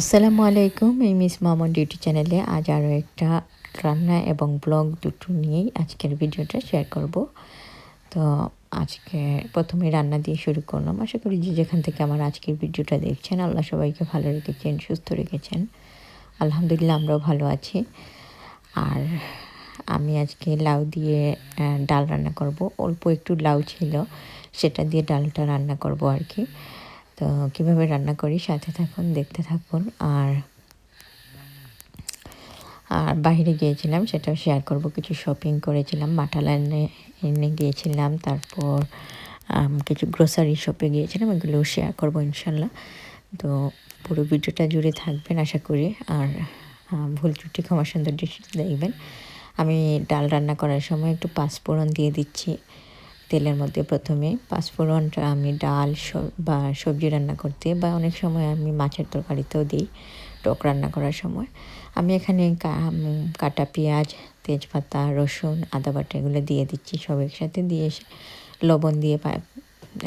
আসসালামু আলাইকুম, এই মিস মামন ডিউটি চ্যানেলে আজ আরও একটা রান্না এবং ব্লগ দুটো নিয়েই আজকের ভিডিওটা শেয়ার করব। তো আজকে প্রথমে রান্না দিয়ে শুরু করলাম। আশা করি যে যেখান থেকে আমার আজকের ভিডিওটা দেখছেন, আল্লাহ সবাইকে ভালো রেখেছেন, সুস্থ রেখেছেন। আলহামদুলিল্লাহ আমরাও ভালো আছি। আর আমি আজকে লাউ দিয়ে ডাল রান্না করব। অল্প একটু লাউ ছিল, সেটা দিয়ে ডালটা রান্না করব আর কি। তো কীভাবে রান্না করি সাথে থাকুন, দেখতে থাকুন। আর আর বাইরে গিয়েছিলাম, সেটাও শেয়ার করব। কিছু শপিং করেছিলাম মাঠাল এনে গিয়েছিলাম। তারপর কিছু গ্রোসারি শপে গিয়েছিলাম, এগুলোও শেয়ার করব ইনশাল্লাহ। তো পুরো ভিডিওটা জুড়ে থাকবেন আশা করি। আর ভুল ত্রুটি, ক্ষমা সুন্দর দেখবেন। আমি ডাল রান্না করার সময় একটু পাঁচ পাঁচফোড়ন দিয়ে দিচ্ছি। তেলের মধ্যে প্রথমে পাঁচফোড়নটা আমি ডাল বা সবজি রান্না করতে, বা অনেক সময় আমি মাছের তরকারিতেও দিই টক রান্না করার সময়। আমি এখানে কাটা পেঁয়াজ, তেজপাতা, রসুন, আদা বাটা এগুলো দিয়ে দিচ্ছি সব একসাথে দিয়ে এসে লবণ দিয়ে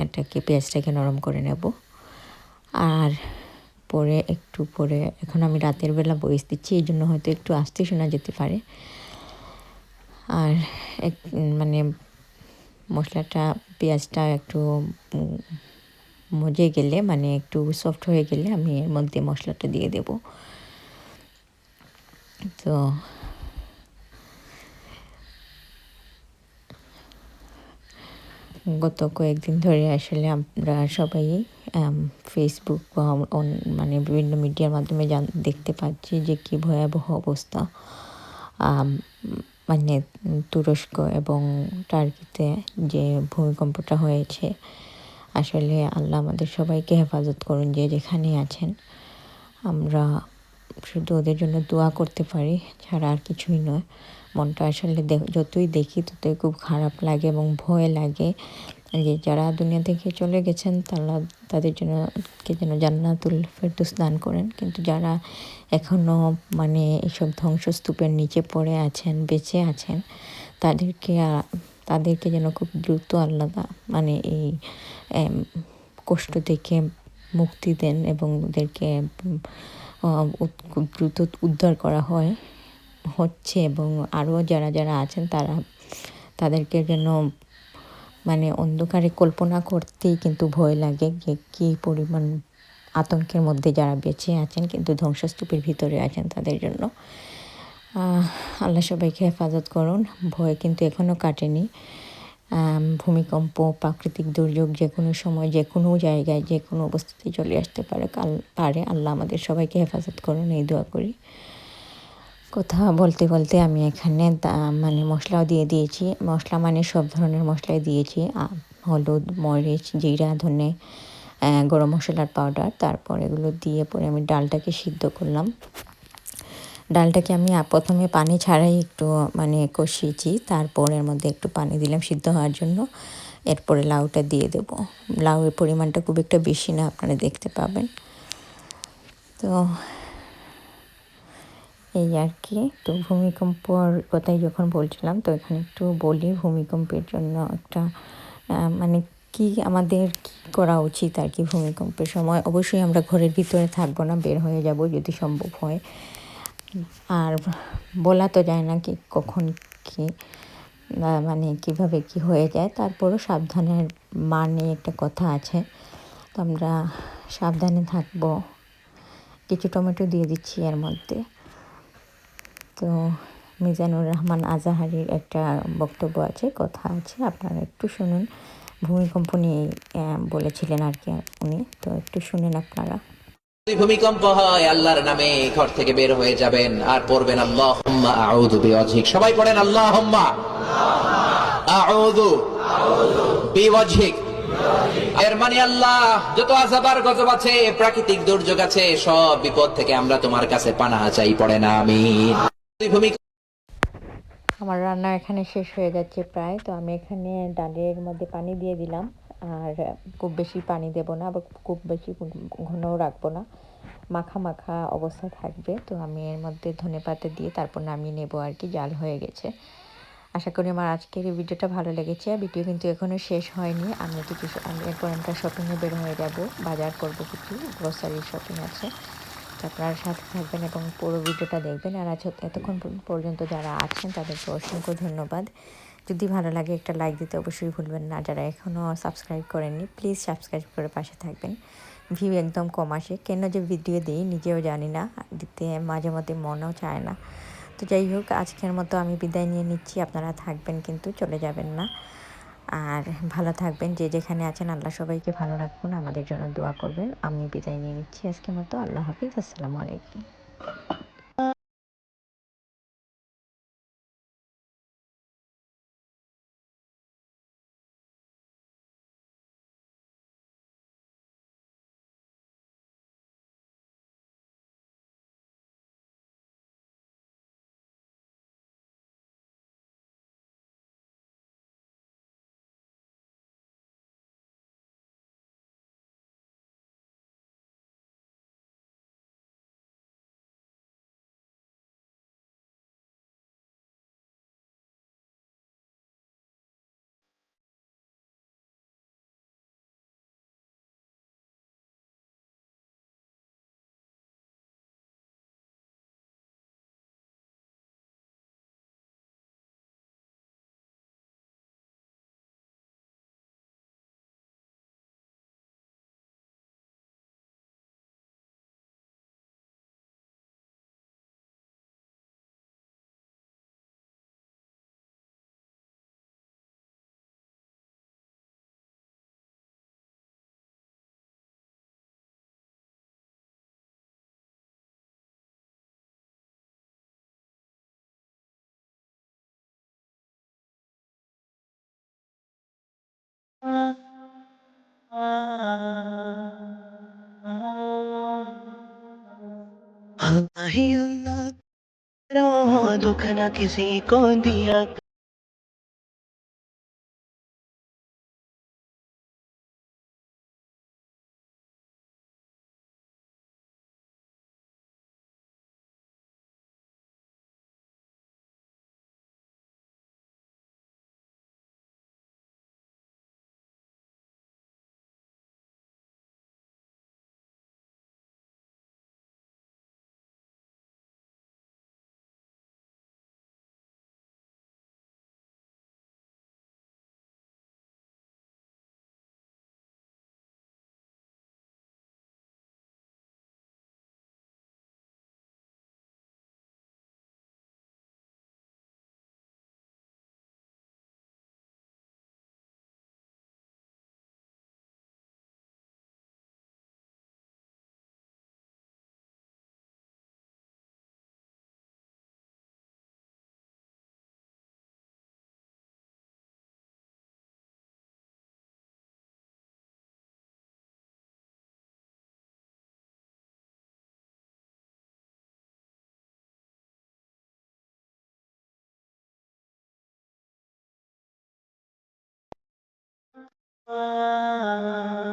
এটাকে, পেঁয়াজটাকে নরম করে নেব। আর পরে একটু পরে, এখন আমি রাতের বেলা বয়স দিচ্ছি, এই জন্য হয়তো একটু আস্তে শোনা যেতে পারে। আর এক মানে মশলাটা, পেঁয়াজটা একটু মজে গেলে মানে একটু সফট হয়ে গেলে আমি এর মধ্যে মশলাটা দিয়ে দেব। তো গত কয়েকদিন ধরে আসলে আমরা সবাই ফেসবুক বা মানে বিভিন্ন মিডিয়ার মাধ্যমে দেখতে পাচ্ছি যে কী ভয়াবহ অবস্থা। মানে তুরস্ক এবং টার্কিতে যে ভূমিকম্পটা হয়েছে, আসলে আল্লাহ আমাদের সবাইকে হেফাজত করুন যে যেখানে আছেন। আমরা শুধু ওদের জন্য দোয়া করতে পারি, ছাড়া আর কিছুই নয়। মনটা আসলে যতই দেখি ততই খুব খারাপ লাগে এবং ভয় লাগে। যে যারা দুনিয়া থেকে চলে গেছেন, তারা তাদের জন্য কে যেন জান্নাতুল ফেরদৌস দান করেন। কিন্তু যারা এখনও মানে এইসব ধ্বংসস্তূপের নিচে পড়ে আছেন, বেঁচে আছেন, তাদেরকে তাদেরকে যেন খুব দ্রুত আলাদা মানে এই কষ্ট থেকে মুক্তি দেন এবং ওদেরকে খুব দ্রুত উদ্ধার করা হয়, হচ্ছে এবং আরও যারা যারা আছেন, তারা তাদেরকে যেন মানে অন্ধকারে কল্পনা করতেই কিন্তু ভয় লাগে যে কী পরিমাণ আতঙ্কের মধ্যে যারা বেঁচে আছেন কিন্তু ধ্বংসস্তূপের ভিতরে আছেন তাদের জন্য। আল্লাহ সবাইকে হেফাজত করুন। ভয় কিন্তু এখনও কাটেনি। ভূমিকম্প, প্রাকৃতিক দুর্যোগ যে কোনো সময়, যে কোনো জায়গায়, যে কোনো অবস্থাতে চলে আসতে পারে। কাল পারে। আল্লাহ আমাদের সবাইকে হেফাজত করুন, এই দোয়া করি। কথা বলতে বলতে আমি এখানে মানে মশলাও দিয়ে দিয়েছি। মশলা মানে সব ধরনের মশলাই দিয়েছি। হলুদ, মরিচ, জিরা, ধনে গরম মশলার পাউডার। তারপর এগুলো দিয়ে পরে আমি ডালটাকে সিদ্ধ করলাম। ডালটাকে আমি প্রথমে পানি ছাড়াই একটু মানে কষিয়েছি। তারপর এর মধ্যে একটু পানি দিলাম সিদ্ধ হওয়ার জন্য। এরপরে লাউটা দিয়ে দেব। লাউয়ের পরিমাণটা খুব একটা বেশি না, আপনারা দেখতে পাবেন। তো এই আর কি। তো ভূমিকম্পর কথাই যখন বলছিলাম, তো এখানে একটু বলি ভূমিকম্পের জন্য একটা মানে কি আমাদের কি করা উচিত আর কি ভূমিকম্পের সময়। অবশ্যই আমরা ঘরের ভিতরে থাকব না, বের হয়ে যাব যদি সম্ভব হয়। আর বলা তো যায় না কি কখন কি মানে কীভাবে কি হয়ে যায়। তারপরও সাবধানের মানে একটা কথা আছে। তো আমরা সাবধানে থাকব। কিছু টমেটো দিয়ে দিচ্ছি এর মধ্যে। তো মিজানুর রহমান আজাহারির একটা বক্তব্য আছে, কথা আছে। আপনারা একটু শুনুন। ভূমিকম্প নিয়ে বলেছিলেন আর কি উনি। তো একটু শুনেন আপনারা। ভূমিকম্প হয়, আল্লাহর নামে ঘর থেকে বের হয়ে যাবেন। আর পড়বেন আল্লাহ আউযু সবাই পড়েন আল্লাহ আউযু এর মানে আল্লাহ, যত আজাবার গজব আছে, প্রাকৃতিক দুর্যোগ আছে, সব বিপদ থেকে আমরা তোমার কাছে পানা চাই পড়ে না আমি আমার রান্না এখানে শেষ হয়ে যাচ্ছে প্রায়, তো আমি এখানে ডালের মধ্যে পানি দিয়ে দিলাম। আর খুব বেশি পানি দেব না, আবার খুব বেশি ঘনও রাখব না। মাখা মাখা অবস্থা থাকবে, তো আমি এর মধ্যে ধনে পাতা দিয়ে তারপর নামিয়ে নেব আর কি, জাল হয়ে গেছে। আশা করি আমার আজকের এই ভিডিওটা ভালো লেগেছে। ভিডিও কিন্তু এখনও শেষ হয়নি। আমি কিছু আমি এরপর একটা শপিংয়ে বের হয়ে যাব। বাজার করব কিছু গ্রোসারি শপিং আছে। আপনারা সাথে থাকবেন এবং পুরো ভিডিওটা দেখবেন। আর আজ এতক্ষণ পর্যন্ত যারা আছেন, তাদেরকে অসংখ্য ধন্যবাদ। যদি ভালো লাগে একটা লাইক দিতে অবশ্যই ভুলবেন না। যারা এখনও সাবস্ক্রাইব করেননি প্লিজ সাবস্ক্রাইব করে পাশে থাকবেন। ভিউ একদম কম আসে। কেন যে ভিডিও দিই, নিজেও জানি না। দিতে মাঝে মধ্যে মনেও চায় না। তো যাই হোক, আজকের মতো আমি বিদায় নিয়ে নিচ্ছি। আপনারা থাকবেন কিন্তু চলে যাবেন না। আর ভালো থাকবেন, যে যেখানে আছেন, আল্লাহ সবাইকে ভালো রাখুন, আমাদের জন্য দোয়া করবেন। আমি বিদায় নিয়ে নিচ্ছি আজকের মতো। আল্লাহ হাফিজ, আসসালামু আলাইকুম। ही अल्लाह दुख न किसी को दिया 啊啊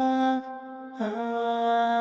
ah, ah.